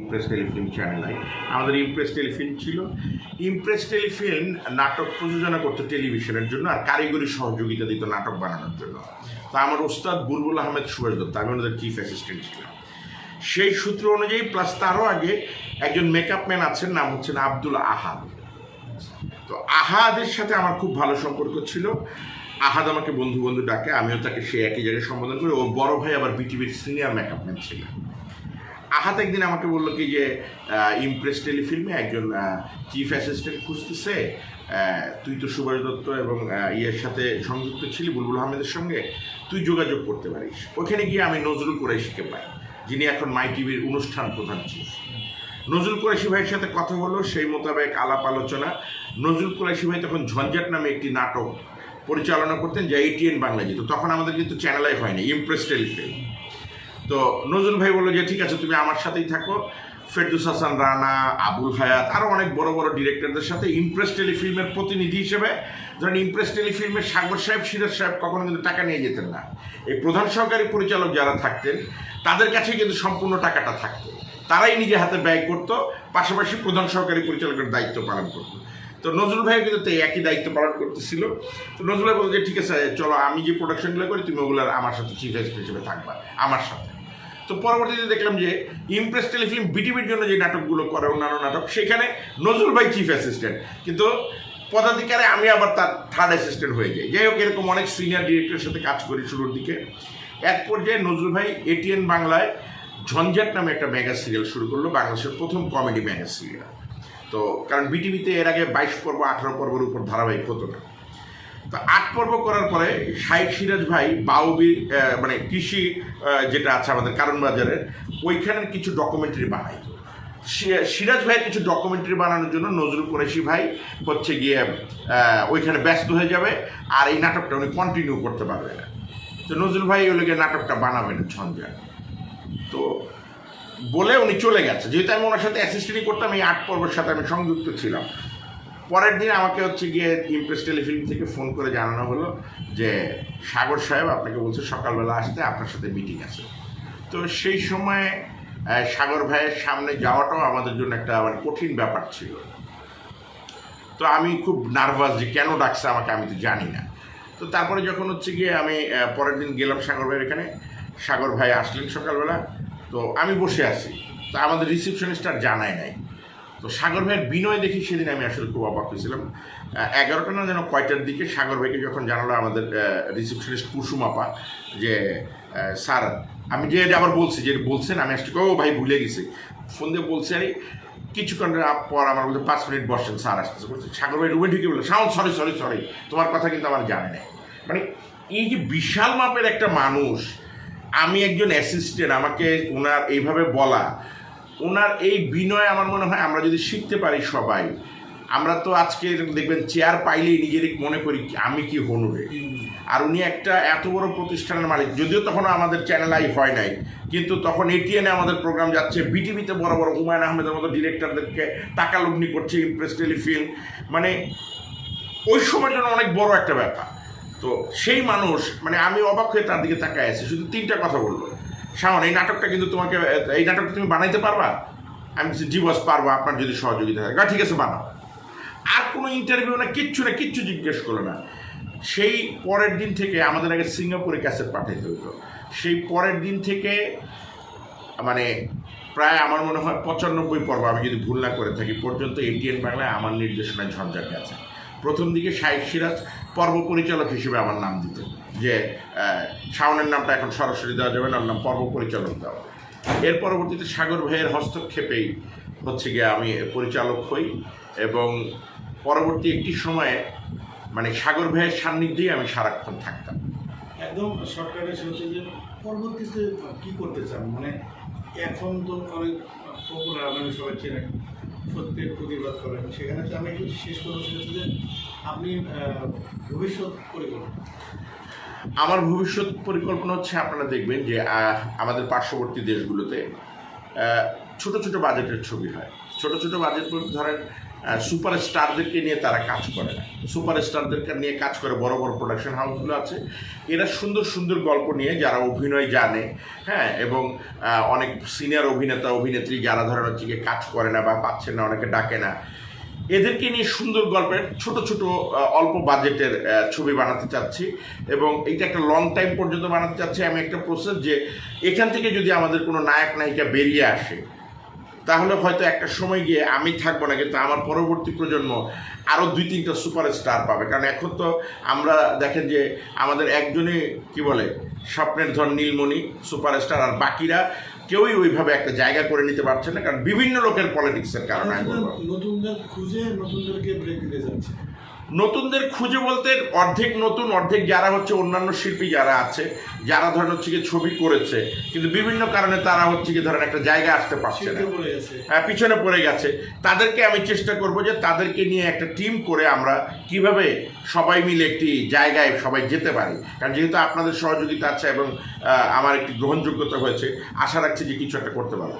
Impress telefilm চ্যানেলে আমাদের Impress Telefilm ছিল। ইমপ্রেস টেলিফিল্ম নাটক প্রযোজনা করতো টেলিভিশনের জন্য আর কারিগরি সহযোগিতা দিত নাটক বানানোর জন্য। তা আমার ওস্তাদ বুলবুল আহমেদ সুভাষ দত্ত, আমি ওনাদের চিফ অ্যাসিস্ট্যান্ট ছিলাম। সেই সূত্র অনুযায়ী প্লাস তারও আগে একজন মেকআপ ম্যান আছেন, নাম হচ্ছেন আব্দুল আহাদ। তো আহাদের সাথে আমার খুব ভালো সম্পর্ক ছিল। আহাদ আমাকে বন্ধু বন্ধু ডাকে, আমিও তাকে সে একই জায়গায় সম্বোধন করি। ও বড় ভাই আবার বিটিভির সিনিয়র মেকআপ ম্যান ছিলেন। আহাত একদিন আমাকে বলল কি যে ইমপ্রেস টেলিফিল্মে একজন চিফ অ্যাসিস্ট্যান্ট খুঁজতেছে তুই তো সুভাষ দত্ত এবং ইয়ের সাথে সংযুক্ত ছিলি, বুলবুল আহমেদের সঙ্গে, তুই যোগাযোগ করতে পারিস। ওখানে গিয়ে আমি নজরুল কুরাইশিকে পাই, যিনি এখন মাই টিভির অনুষ্ঠান প্রধান চিফ নজরুল কুরাইশি ভাইয়ের সাথে কথা হলো, সেই মোতাবেক আলাপ আলোচনা। নজরুল কুরাইশি ভাই তখন ঝঞ্ঝাট নামে একটি নাটক পরিচালনা করতেন, যা এটিএন বাংলা যেত। তখন আমাদের কিন্তু চ্যানেলাই হয়নি ইমপ্রেস টেলিফিল্ম। তো নজরুল ভাই বলল যে, ঠিক আছে, তুমি আমার সাথেই থাকো। ফেরদুস হাসান রানা, আবুল হায়াত আরও অনেক বড় বড় ডিরেক্টরদের সাথে ইমপ্রেস টেলিফিল্মের প্রতিনিধি হিসেবে ধরেন ইমপ্রেস টেলিফিল্মের সাগর সাহেব, সিরাজ সাহেব কখনো কিন্তু টাকা নিয়ে যেতেন না। এই প্রধান সহকারী পরিচালক যারা থাকতেন, তাদের কাছে কিন্তু সম্পূর্ণ টাকাটা থাকতো। তারাই নিজে হাতে ব্যয় করতো, পাশাপাশি প্রধান সহকারী পরিচালকের দায়িত্ব পালন করতো। তো নজরুল ভাই কিন্তু তো একই দায়িত্ব পালন করতেছিল। তো নজরুল ভাই বলতো যে, ঠিক আছে, চলো, আমি যে প্রোডাকশনগুলো করি, তুমি ওগুলো আমার সাথে চিফ এডিটর হিসেবে থাকবা, আমার সাথে। তো পরবর্তীতে দেখলাম যে ইমপ্রেস টেলিফিল্ম বিটিভির জন্য যে নাটকগুলো করে, অন্যান্য নাটক, সেখানে নজরুল ভাই চিফ অ্যাসিস্ট্যান্ট কিন্তু পদাধিকারে আমি আবার তার থার্ড অ্যাসিস্ট্যান্ট হয়ে যাই। যাই হোক, এরকম অনেক সিনিয়র ডিরেক্টরের সাথে কাজ করি শুরুর দিকে। এক পর্যায়ে নজরুল ভাই এটিএন বাংলায় ঝঞ্ঝাট নামে একটা মেগা সিরিয়াল শুরু করল, বাংলাদেশের প্রথম কমেডি মেগা সিরিয়াল তো, কারণ বিটিভিতে এর আগে বাইশ পর্ব, আঠারো পর্বের উপর ধারাবাহিক হতো না। তো আট পর্ব করার পরে শাইখ সিরাজ ভাই বাউবি মানে কৃষি যেটা আছে আমাদের কারণ বাজারের ওইখানের কিছু ডকুমেন্টারি বানাইতো সি- সিরাজ ভাই কিছু ডকুমেন্টারি বানানোর জন্য নজরুল কুরেশি ভাই হচ্ছে গিয়ে ওইখানে ব্যস্ত হয়ে যাবে, আর এই নাটকটা উনি কন্টিনিউ করতে পারবে না। তো নজরুল ভাই ওই নাটকটা বানাবেন ঝঞ্ঝাট তো বলে উনি চলে গেছে। যেহেতু আমি ওনার সাথে অ্যাসিস্ট্যান্টই করতাম, এই আট পর্বের সাথে আমি সংযুক্ত ছিলাম। পরের দিন আমাকে হচ্ছে গিয়ে ইমপ্রেস টেলিফিল্ম থেকে ফোন করে জানানো হলো যে, সাগর সাহেব, আপনাকে বলছে সকালবেলা আসতে আপনার সাথে মিটিং আছে। তো সেই সময় সাগর ভাইয়ের সামনে যাওয়াটাও আমাদের জন্য একটা মানে কঠিন ব্যাপার ছিল। তো আমি খুব নার্ভাস যে কেন ডাকছে আমাকে আমি তো জানি না। তো তারপরে যখন হচ্ছে গিয়ে আমি পরের দিন গেলাম সাগর ভাইয়ের এখানে, সাগর ভাই আসলেন সকালবেলা। তো আমি বসে আছি। তো আমাদের রিসিপশনিস্ট আর জানায় নাই। তো সাগর ভাইয়ের বিনয় দেখি সেদিন আমি আসলে খুব অবাক হয়েছিলাম। এগারোটা না যেন কয়টার দিকে সাগর ভাইকে যখন জানালো আমাদের রিসিপশনিস্ট কুসুমাপা, যে স্যার, আমি যে আবার বলছি, যে বলছেন, আমি আসছি, ও ভাই ভুলে গেছি। ফোন দিয়ে বলছি, আরে, কিছুক্ষণ পর আমার বলছে, পাঁচ মিনিট বসেন স্যার আসতেছে। বলছে, সাগর ভাই রুমে ঢুকে বলল, সাউন্ড সরি সরি সরি তোমার কথা কিন্তু আমার জানে না মানে এই যে বিশাল মাপের একটা মানুষ আমি একজন অ্যাসিস্ট্যান্ট আমাকে ওনার এইভাবে বলা। ওনার এই বিনয় আমার মনে হয় আমরা যদি শিখতে পারি সবাই, আমরা তো আজকে দেখবেন চেয়ার পাইলেই নিজের মনে করি আমি কি হনুরে আর উনি একটা এত বড় প্রতিষ্ঠানের মালিক, যদিও তখন আমাদের চ্যানেল আই হয় নাই, কিন্তু তখন এটিএনে আমাদের প্রোগ্রাম যাচ্ছে বিটিভিতে বড় বড় হুমায়ুন আহমেদের মতো ডিরেক্টরদেরকে টাকা লগ্নি করছে ইমপ্রেস টেলিফিল্ম মানে ওই সময়ের জন্য অনেক বড় একটা ব্যাপার। তো সেই মানুষ মানে আমি অবাক হয়ে তার দিকে তাকায় আছি। শুধু তিনটা কথা বলল শাওন এই নাটকটা কিন্তু তোমাকে এই নাটকটা তুমি বানাইতে পারবা? আমি বলছি, জি পারব আপনার যদি সহযোগিতা থাকে। "আচ্ছা, ঠিক আছে বানাও। আর কোনো ইন্টারভিউ না কিচ্ছু না কিচ্ছু জিজ্ঞেস করল না। সেই পরের দিন থেকে আমাদের আগে সিঙ্গাপুরে ক্যাসেট পাঠাইতে হতো সেই পরের দিন থেকে মানে প্রায় আমার মনে হয় পঁচানব্বই পর্ব আমি যদি ভুল না করে থাকি পর্যন্ত এটিএন বাংলায় আমার নির্দেশনায় ঝঞ্ঝাট আছে। প্রথম দিকে শাহেক সিরাজ পর্ব পরিচালক হিসেবে আমার নাম দিত যে শাওনের নামটা এখন সরাসরি দেওয়া যাবে না নাম পর্ব পরিচালক দেওয়া এর পরবর্তীতে সাগর ভাইয়ের হস্তক্ষেপেই হচ্ছে গিয়ে আমি পরিচালক হই এবং পরবর্তী একটি সময়ে মানে সাগর ভাইয়ের সান্নিধ্যেই আমি সারাক্ষণ থাকতাম। একদম সরকারের যে পরবর্তীতে কি করতে চান? মানে এখন তো অনেক পপুলার মানে সবাই চেনে। সত্যের প্রতিবাদ করেন। সেখানে আমি শেষ করব সেটা যে আপনি ভবিষ্যৎ পরিকল্পনা। আমার ভবিষ্যৎ পরিকল্পনা হচ্ছে আপনারা দেখবেন যে আমাদের পার্শ্ববর্তী দেশগুলোতে ছোট ছোট বাজেটের ছবি হয়। ছোট ছোট বাজেট ধরেন সুপার স্টারদেরকে নিয়ে তারা কাজ করে না। সুপার স্টারদেরকে নিয়ে কাজ করে বড় বড় প্রোডাকশন হাউসগুলো আছে। এরা সুন্দর সুন্দর গল্প নিয়ে যারা অভিনয় জানে হ্যাঁ এবং অনেক সিনিয়র অভিনেতা, অভিনেত্রী যারা ধরেন হচ্ছে কাজ করে না বা পাচ্ছেন না, অনেকে ডাকে না, এদেরকে নিয়ে সুন্দর গল্পের ছোট ছোট অল্প বাজেটের ছবি বানাতে চাচ্ছি এবং এইটা একটা লং টাইম পর্যন্ত বানাতে চাচ্ছি। আমি একটা প্রসেস যে এখান থেকে যদি আমাদের কোনো নায়ক নায়িকা বেরিয়ে আসে তাহলে হয়তো একটা সময় গিয়ে আমি থাকব না, কিন্তু আমার পরবর্তী প্রজন্ম আরও দুই তিনটা সুপার স্টার পাবে। কারণ এখন তো আমরা দেখেন যে আমাদের একজনই কি বলে, স্বপ্নের ধর নীলমণি সুপার স্টার আর বাকিরা কেউই ওইভাবে একটা জায়গা করে নিতে পারছে না, কারণ বিভিন্ন লোকের পলিটিক্সের কারণে নতুন নতুনদের খুঁজে নতুনদেরকে ব্রেক দিতে যাচ্ছে। নতুনদের খুঁজে বলতে অর্ধেক নতুন অর্ধেক যারা হচ্ছে অন্যান্য শিল্পী যারা আছে যারা ধরেন হচ্ছে কি ছবি করেছে কিন্তু বিভিন্ন কারণে তারা হচ্ছে কি ধরেন একটা জায়গা আসতে পারছে না। হ্যাঁ, পিছনে পড়ে গেছে। তাদেরকে আমি চেষ্টা করব যে তাদেরকে নিয়ে একটা টিম করে আমরা কীভাবে সবাই মিলে একটি জায়গায় সবাই যেতে পারি। কারণ যেহেতু আপনাদের সহযোগিতা আছে এবং আমার একটি গ্রহণযোগ্যতা হয়েছে আশা রাখছি যে কিছু একটা করতে পারব।